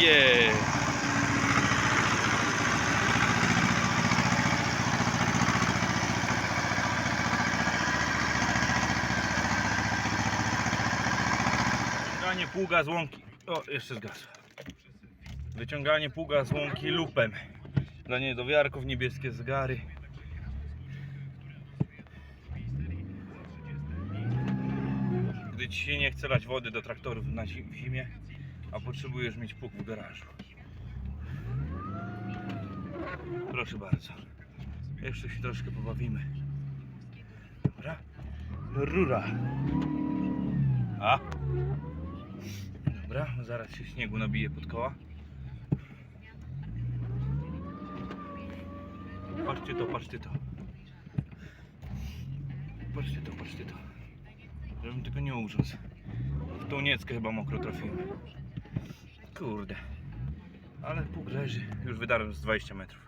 Yeah. Wyciąganie pługa z łąki. O, jeszcze zgasło. Wyciąganie pługa z łąki lupem. Dla niedowiarków niebieskie zegary. Gdy ci się nie chce lać wody do traktorów na zimie, a potrzebujesz mieć pług w garażu. Proszę bardzo. Jeszcze się troszkę pobawimy. Dobra? Rura. A? Dobra, zaraz się śniegu nabije pod koła. Patrzcie to, patrzcie to. Patrzcie to, patrzcie to. Żebym tylko nie ugrzązł. W tą chyba mokro trafiłem. Kurde. Ale pług leży. Już wydarłem z 20 metrów.